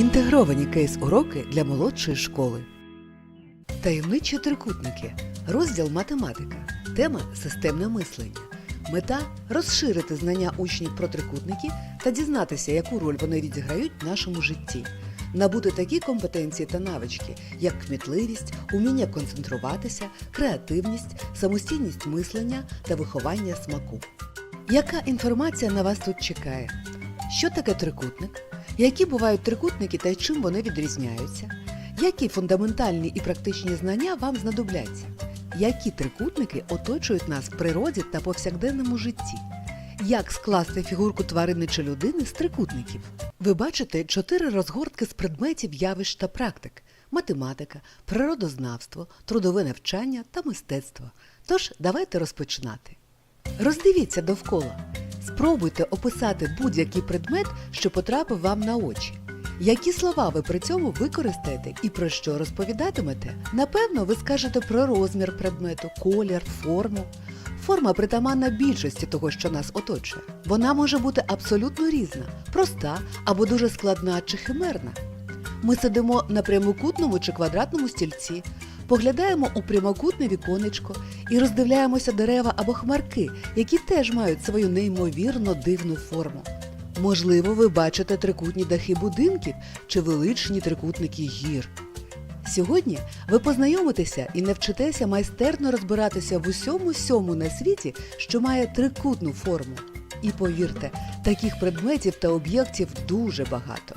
Інтегровані кейс-уроки для молодшої школи. Таємничі трикутники. Розділ математика. Тема системне мислення. Мета розширити знання учнів про трикутники та дізнатися, яку роль вони відіграють в нашому житті. Набути такі компетенції та навички, як кмітливість, уміння концентруватися, креативність, самостійність мислення та виховання смаку. Яка інформація на вас тут чекає? Що таке трикутник? Які бувають трикутники та чим вони відрізняються? Які фундаментальні і практичні знання вам знадобляться? Які трикутники оточують нас в природі та повсякденному житті? Як скласти фігурку тварини чи людини з трикутників? Ви бачите чотири розгортки з предметів, явищ та практик: математика, природознавство, трудове навчання та мистецтво. Тож давайте розпочинати. Роздивіться довкола. Спробуйте описати будь-який предмет, що потрапив вам на очі. Які слова ви при цьому використаєте і про що розповідатимете? Напевно, ви скажете про розмір предмету, колір, форму. Форма притаманна більшості того, що нас оточує. Вона може бути абсолютно різна, проста або дуже складна чи химерна. Ми сидимо на прямокутному чи квадратному стільці, поглядаємо у прямокутне віконечко і роздивляємося дерева або хмарки, які теж мають свою неймовірно дивну форму. Можливо, ви бачите трикутні дахи будинків чи величні трикутники гір. Сьогодні ви познайомитеся і навчитеся майстерно розбиратися в усьому сьому на світі, що має трикутну форму. І повірте, таких предметів та об'єктів дуже багато.